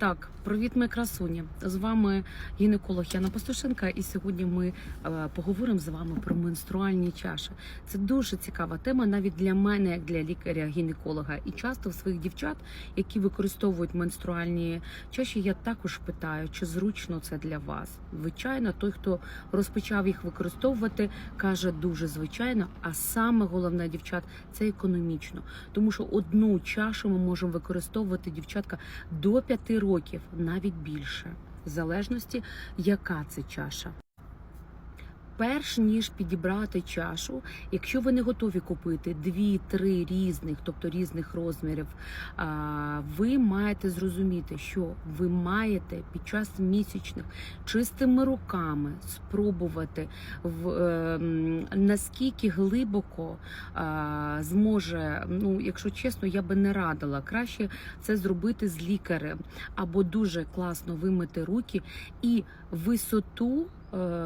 Так, привіт, ми красуні. З вами гінеколог Яна Пастушенка, і сьогодні ми е, поговоримо з вами про менструальні чаші. Це дуже цікава тема, навіть для мене, як для лікаря-гінеколога. І часто в своїх дівчат, які використовують менструальні чаші, я також питаю, чи зручно це для вас. Звичайно, той, хто розпочав їх використовувати, каже дуже звичайно. А саме головне, дівчат, це економічно, тому що одну чашу ми можемо використовувати дівчатка до 5 років, навіть більше, в залежності, яка це чаша. Перш ніж підібрати чашу, якщо ви не готові купити дві-три різних, тобто різних розмірів, ви маєте зрозуміти, що ви маєте під час місячних чистими руками спробувати в е, наскільки глибоко зможе, ну якщо чесно, я би не радила. Краще це зробити з лікарем або дуже класно вимити руки і висоту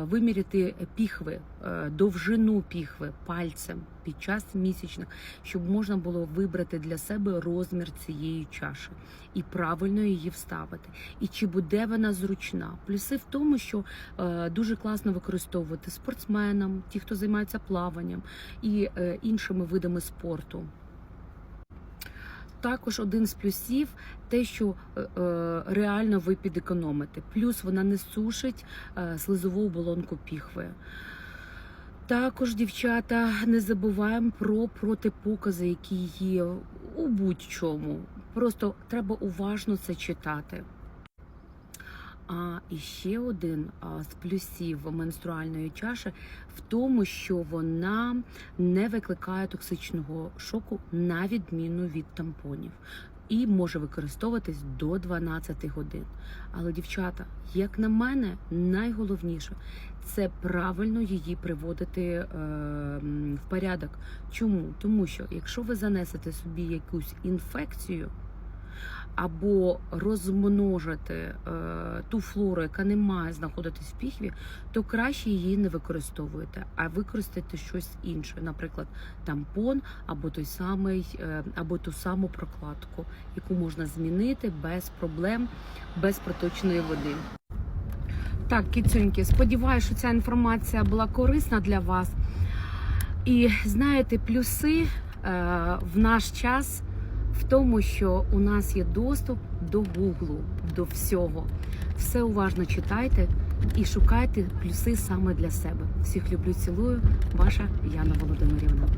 виміряти піхви, е, довжину піхви пальцем під час місячних, щоб можна було вибрати для себе розмір цієї чаші і правильно її вставити. І чи буде вона зручна? Плюси в тому, що е, дуже класно використовувати спортсменам, ті, хто займається плаванням і е, іншими видами спорту. Також один з плюсів те, що е, е, реально ви підекономите. Плюс вона не сушить е, слизову оболонку піхви. Також, дівчата, не забуваємо про протипокази, які є у будь-чому. Просто треба уважно це читати. А і ще один з плюсів менструальної чаші в тому, що вона не викликає токсичного шоку на відміну від тампонів. І може використовуватись до 12 годин. Але, дівчата, як на мене, найголовніше це правильно її приводити е, в порядок. Чому? Тому що якщо ви занесете собі якусь інфекцію, або розмножити е, ту флору, яка не має знаходитись в піхві, то краще її не використовуєте, а використайте щось інше, наприклад, тампон або той самий, е, або ту саму прокладку, яку можна змінити без проблем, без проточної води. Так, кіцюньки, сподіваюся, що ця інформація була корисна для вас. І знаєте, плюси е, в наш час в тому, що у нас є доступ до Гуглу, до всього. Все уважно читайте і шукайте плюси саме для себе. Всіх люблю, цілую. Ваша Яна Володимирівна.